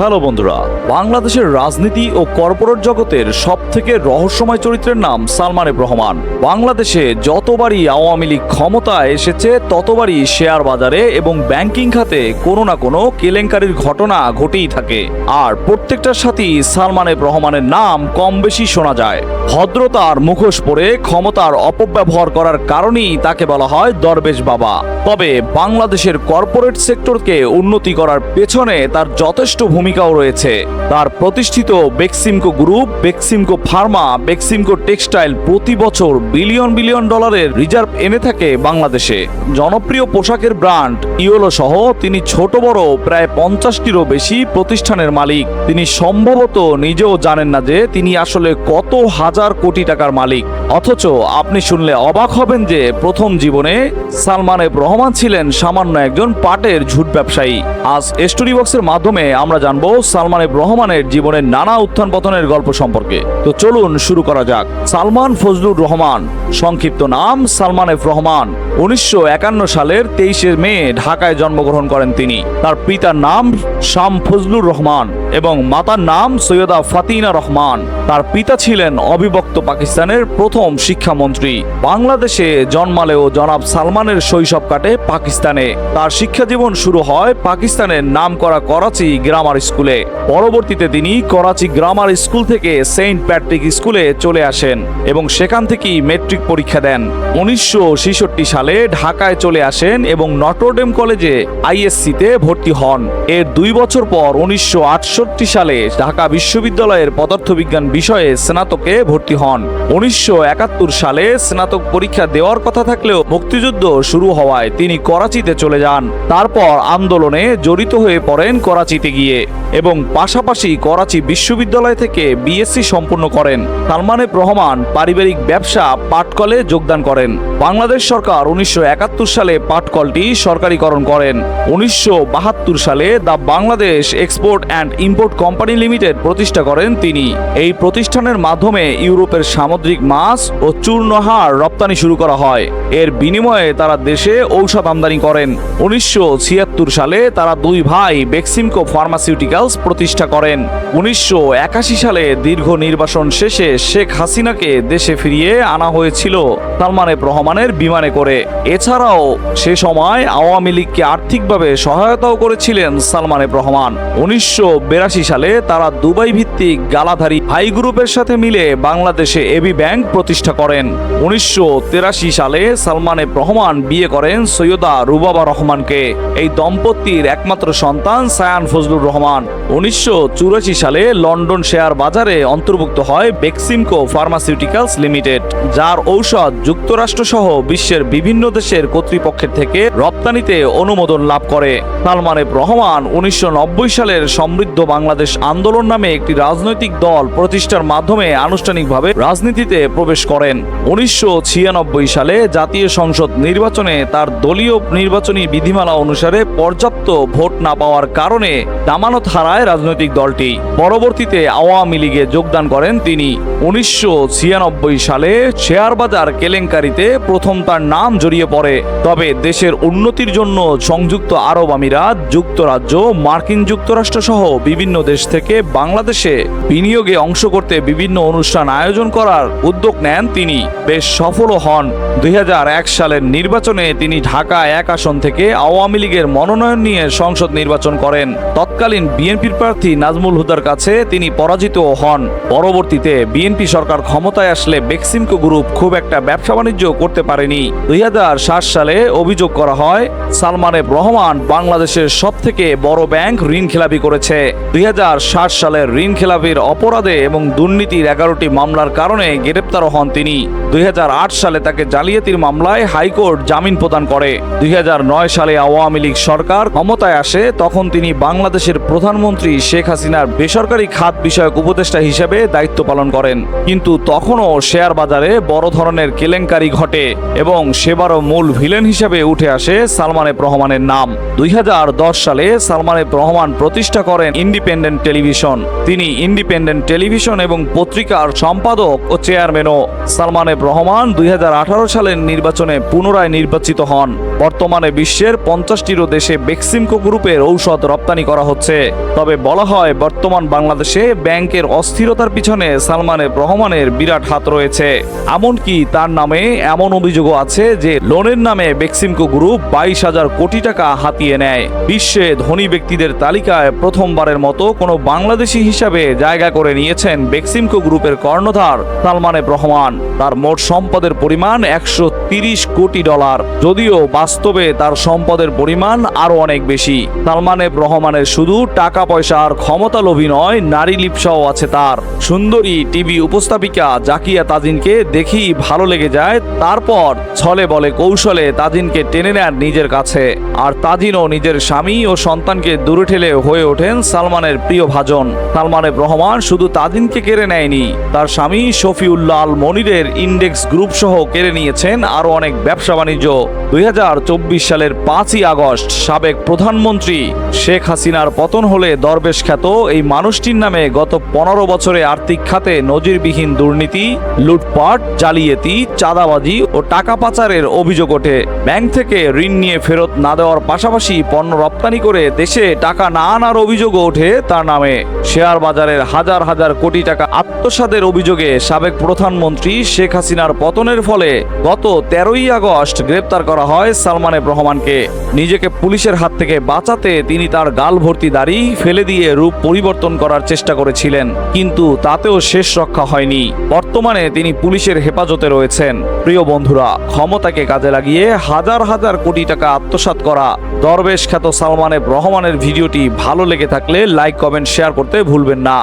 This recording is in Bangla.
হ্যালো বন্ধুরা, বাংলাদেশের রাজনীতি ও কর্পোরেট জগতের সব থেকে রহস্যময় চরিত্রের নাম সালমান রহমান। বাংলাদেশে যতবারই আওয়ামী লীগ ক্ষমতায় এসেছে, ততবারই শেয়ার বাজারে এবং ব্যাংকিং খাতে কোনো না কোনো কেলেঙ্কারির ঘটনা ঘটেই থাকে। আর প্রত্যেকটার সাথেই সালমান এফ রহমানের নাম কম বেশি শোনা যায়। ভদ্রতার মুখোশ পরে ক্ষমতার অপব্যবহার করার কারণেই তাকে বলা হয় দরবেশ বাবা। তবে বাংলাদেশের কর্পোরেট সেক্টরকে উন্নতি করার পেছনে তার যথেষ্ট ভূমিকাও রয়েছে। তার প্রতিষ্ঠিত Beximco group, Beximco pharma, Beximco textile প্রতি বছর বিলিয়ন বিলিয়ন ডলারের রিজার্ভ এনে থাকে বাংলাদেশে। জনপ্রিয় পোশাকের ব্র্যান্ড ইওলো সহ তিনি ছোট বড় প্রায় পঞ্চাশটিরও বেশি প্রতিষ্ঠানের মালিক। তিনি সম্ভবত নিজেও জানেন না যে তিনি আসলে কত হাজার কোটি টাকার মালিক। অথচ আপনি শুনলে অবাক হবেন যে প্রথম জীবনে সালমান এফ রহমান ছিলেন সামান্য একজন পাটের ঝুট ব্যবসায়ী। আজ স্টোরি বক্সের মাধ্যমে আমরা জানব সালমান এফ রহমানের জীবনের নানা উত্থান পতনের গল্প সম্পর্কে। তো চলুন শুরু করা যাক। সালমান ফজলুর রহমান, সংক্ষিপ্ত নাম সালমান এফ রহমান। উনিশশো একান্ন সালের তেইশে মে ঢাকায় জন্মগ্রহণ করেন তিনি। তার পিতার নাম শাম ফজলুর রহমান। এবং মাতার নাম সৈয়দা ফাতিনা রহমান। তার পিতা ছিলেন অবিভক্ত পাকিস্তানের প্রথম শিক্ষামন্ত্রী। বাংলাদেশে জন্মালেও জনাব সালমানের শৈশব কাটে পাকিস্তানে। তার শিক্ষা জীবন শুরু হয় পাকিস্তানের নামকরা করাচি গ্রামার স্কুলে। পরবর্তীতে তিনি করাচি গ্রামার স্কুল থেকে সেন্ট প্যাট্রিক স্কুলে চলে আসেন এবং সেখান থেকেই মেট্রিক পরীক্ষা দেন। উনিশশো ছেষট্টি সালে ঢাকায় চলে আসেন এবং নটরডেম কলেজে আইএসসিতে ভর্তি হন। এর দুই বছর পর উনিশশো আট সালে ঢাকা বিশ্ববিদ্যালয়ের পদার্থবিজ্ঞান বিষয়ে স্নাতকে ভর্তি হন। উনিশশো সালে স্নাতক পরীক্ষা দেওয়ার কথা থাকলেও মুক্তিযুদ্ধ শুরু হওয়ায় তিনি করাচিতে চলে যান। তারপর আন্দোলনে জড়িত হয়ে পড়েন করাচিতে গিয়ে এবং পাশাপাশি করাচি বিশ্ববিদ্যালয় থেকে বিএসসি সম্পূর্ণ করেন। সালমান রহমান পারিবারিক ব্যবসা পাটকলে যোগদান করেন। বাংলাদেশ সরকার উনিশশো একাত্তর সালে পাটকলটি সরকারিকরণ করেন। উনিশশো বাহাত্তর সালে the Bangladesh export and import company limited প্রতিষ্ঠা করেন তিনি। এই প্রতিষ্ঠানের মাধ্যমে ইউরোপের সামুদ্রিক মাছ ও চূর্ণহার রপ্তানি শুরু করা হয়। এর বিনিময়ে তারা দেশে ঔষধ আমদানি করেন। উনিশশো সালে তারা দুই ভাই বেক্সিমকো ফার্মাসিউটিক্যালস প্রতিষ্ঠা করেন। উনিশশো সালে দীর্ঘ নির্বাসন শেষে শেখ হাসিনাকে দেশে ফিরিয়ে আনা হয়েছিল সালমান রহমানের বিমানে করে। এছাড়াও সে সময় আওয়ামী লীগকে আর্থিকভাবে সহায়তাও করেছিলেন সালমান রহমান। উনিশশো সালে তারা দুবাই ভিত্তিক গালাধারী হাই গ্রুপের সাথে মিলে বাংলাদেশে এবি ব্যাংক প্রতিষ্ঠা করেন। উনিশশো সালে সালমান রহমান বিয়ে করেন সৈয়দা রুবাবা রহমানকে। এই দম্পতির একমাত্র সন্তান সায়ান ফজলুর রহমান। উনিশশো চুরাশি সালে লন্ডন শেয়ার বাজারে অন্তর্ভুক্ত হয় বেক্সিমকো ফার্মাসিউটিক্যালস লিমিটেড, যার ঔষধ যুক্তরাষ্ট্র সহ বিশ্বের বিভিন্ন দেশের কর্তৃপক্ষের থেকে রপ্তানিতে অনুমোদন লাভ করে। সালমান এফ রহমান উনিশশো নব্বই সালের সমৃদ্ধ বাংলাদেশ আন্দোলন নামে একটি রাজনৈতিক দল প্রতিষ্ঠার মাধ্যমে আনুষ্ঠানিকভাবে রাজনীতিতে প্রবেশ করেন। উনিশশো ছিয়ানব্বই সালে জাতীয় সংসদ নির্বাচনে তার দলীয় নির্বাচনী বিধিমালা অনুসারে পর্যাপ্ত ভোট না পাওয়ার কারণে জামানত হারায় রাজনৈতিক দলটি। পরবর্তীতে আওয়ামী লীগে যোগদান করেন তিনি। উনিশশো ছিয়ানব্বই সালে শেয়ার বাজার কেলেঙ্কারিতে প্রথম তার নাম জড়িয়ে পড়ে। তবে দেশের উন্নতির জন্য সংযুক্ত আরব আমিরাত, যুক্তরাজ্য, মার্কিন যুক্তরাষ্ট্র সহ বিভিন্ন দেশ থেকে বাংলাদেশে বিনিয়োগে অংশ করতে বিভিন্ন অনুষ্ঠান আয়োজন করার উদ্যোগ নেন তিনি। বেশ সফলও হন। দুই হাজার এক সালের নির্বাচনে তিনি ঢাকা এক আসন থেকে আওয়ামী লীগের মনোনয়ন নিয়ে সংসদ নির্বাচন করেন। তৎকালীন বিএনপির প্রার্থী নাজমুল হুদার কাছে তিনি পরাজিত হন। পরবর্তীতে বিএনপি সরকার ক্ষমতায় আসলে বেক্সিমকো গ্রুপ খুব একটা ব্যবসা বাণিজ্য করতে পারেনি। দুই হাজার সাত সালে অভিযোগ করা হয়, সালমান এফ রহমান বাংলাদেশের সব থেকে বড় ব্যাংক ঋণ খেলাপি করেছে। দুই সালের ঋণ খেলাপির অপরাধে এবং দুর্নীতির এগারোটি মামলার কারণে গ্রেপ্তার হন তিনি। দুই হাজার আট সালে তাকে জালিয়াতির মামলায় হাইকোর্ট জামিন প্রদান করে। দুই হাজার নয় সালে আওয়ামী লীগ সরকার ক্ষমতায় আসে, তখন তিনি বাংলাদেশের প্রধানমন্ত্রী শেখ হাসিনার বেসরকারি খাত বিষয়ক উপদেষ্টা হিসেবে দায়িত্ব পালন করেন। কিন্তু তখনও শেয়ার বাজারে বড় ধরনের কেলেঙ্কারি ঘটে এবং সেবারও মূল ভিলেন হিসেবে উঠে আসে সালমান এফ রহমানের নাম। দুই হাজার দশ সালে সালমান এফ রহমান প্রতিষ্ঠা করেন ইন্ডিপেন্ডেন্ট টেলিভিশন। তিনি ইন্ডিপেন্ডেন্ট টেলিভিশন এবং পত্রিকার সম্পাদক ও চেয়ারম্যানও। সালমান রহমান দুই সালের নির্বাচনে পুনরায় নির্বাচিত হন। বর্তমানে বিশ্বের পঞ্চাশটিরও দেশে বেক্সিমকো গ্রুপের ঔষধ রপ্তানি করা হচ্ছে। তবে বলা হয়, বর্তমান বাংলাদেশে ব্যাংকের অস্থিরতার পিছনে সালমান রহমানের বিরাট হাত রয়েছে। এমনকি তার নামে এমন অভিযোগও আছে যে, লোনের নামে বেক্সিমকো গ্রুপ বাইশ হাজার কোটি টাকা হাতিয়ে নেয়। বিশ্বে ধনী ব্যক্তিদের তালিকায় প্রথমবারের মতো কোনো বাংলাদেশি হিসাবে জায়গা করে নিয়েছেন বেক্সিমকো গ্রুপের কর্ণধার সালমান রহমান। তার মোট সম্পদের পরিমাণ একশো কোটি ডলার। যদিও বাস্তবে তার সম্পদের পরিমাণ আরও অনেক বেশি। সালমান রহমানের শুধু টাকা পয়সা আর ক্ষমতা লোভী নয়, নারী লিপসাও আছে তার। সুন্দরী টিভি উপস্থাপিকা জাকিয়া তাজিনকে দেখি ভালো লেগে যায়, তারপর ছলে বলে কৌশলে তাজিনকে টেনে নেন নিজের কাছে। আর তাজিনও নিজের স্বামী ও সন্তানকে দূরে ঠেলে হয়ে ওঠেন সালমানের প্রিয় ভাজন। সালমান এফ রহমান শুধু তাদিনকে কেড়ে নেয়নি, তার স্বামী শফিউল্লাহ আল মনিরের ইন্ডেক্স গ্রুপ সহ কেড়ে নিয়েছেন আরও অনেক ব্যবসা বাণিজ্য। দুই হাজার চব্বিশ সালের পাঁচই আগস্ট, সাবেক প্রধানমন্ত্রী শেখ হাসিনার পতন হলে দরবেশ খ্যাত এই মানুষটির নামে গত পনেরো বছরে আর্থিক খাতে নজিরবিহীন দুর্নীতি, লুটপাট, জালিয়াতি, চাঁদাবাজি ও টাকা পাচারের অভিযোগ ওঠে। ব্যাংক থেকে ঋণ নিয়ে ফেরত না দেওয়ার পাশাপাশি পণ্য রপ্তানি করে দেশে টাকা না আনার অভিযোগও ওঠে তার নামে। শেয়ার বাজারের হাজার হাজার কোটি টাকা আত্মসাদের অভিযোগে সাবেক প্রধানমন্ত্রী শেখ হাসিনার পতনের ফলে গত তেরোই আগস্ট গ্রেপ্তার করা হয় সালমান এফ রহমানকে। নিজেকে পুলিশের হাত থেকে বাঁচাতে তিনি তার গাল ভর্তি দাড়ি ফেলে দিয়ে রূপ পরিবর্তন করার চেষ্টা করেছিলেন, কিন্তু তাতেও শেষ রক্ষা হয়নি। বর্তমানে তিনি পুলিশের হেফাজতে রয়েছেন। প্রিয় বন্ধুরা, ক্ষমতাকে কাজে লাগিয়ে হাজার হাজার কোটি টাকা আত্মসাত করা। দরবেশ খ্যাত সালমান রহমানের ভিডিওটি ভালো লেগে থাকলে লাইক, কমেন্ট, শেয়ার করতে ভুলবেন না।